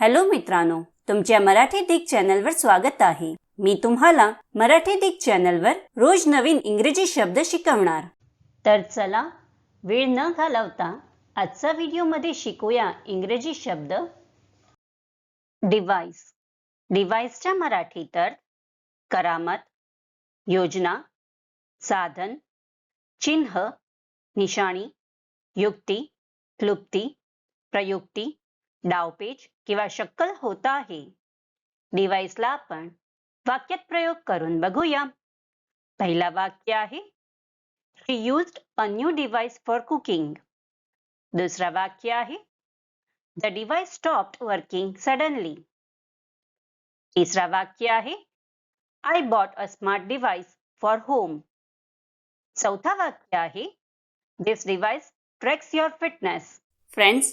Hello मित्रांनो तुमच्या मराठी दिग चॅनलवर स्वागत आहे. मी तुम्हाला मराठी दिग चॅनलवर रोज नवीन इंग्रजी शब्द शिकवणार. तर चला वेळ न घालवता आजचा व्हिडिओमध्ये शिकूया इंग्रजी शब्द. डिव्हाइस डिव्हाइसच्या मराठी तर करामत योजना साधन चिन्ह निशाणी युक्ती क्लुप्ती प्रयुक्ती डावपेच किंवा शक्कल होत आहे डिव्हाइसला आपण वाक्यात प्रयोग करून बघूया पहिला वाक्य आहे he used a new device for cooking दुसरा वाक्य आहे the device stopped working suddenly तिसरा वाक्य आहे I bought a smart device for home चौथा वाक्य आहे this device tracks your fitness friends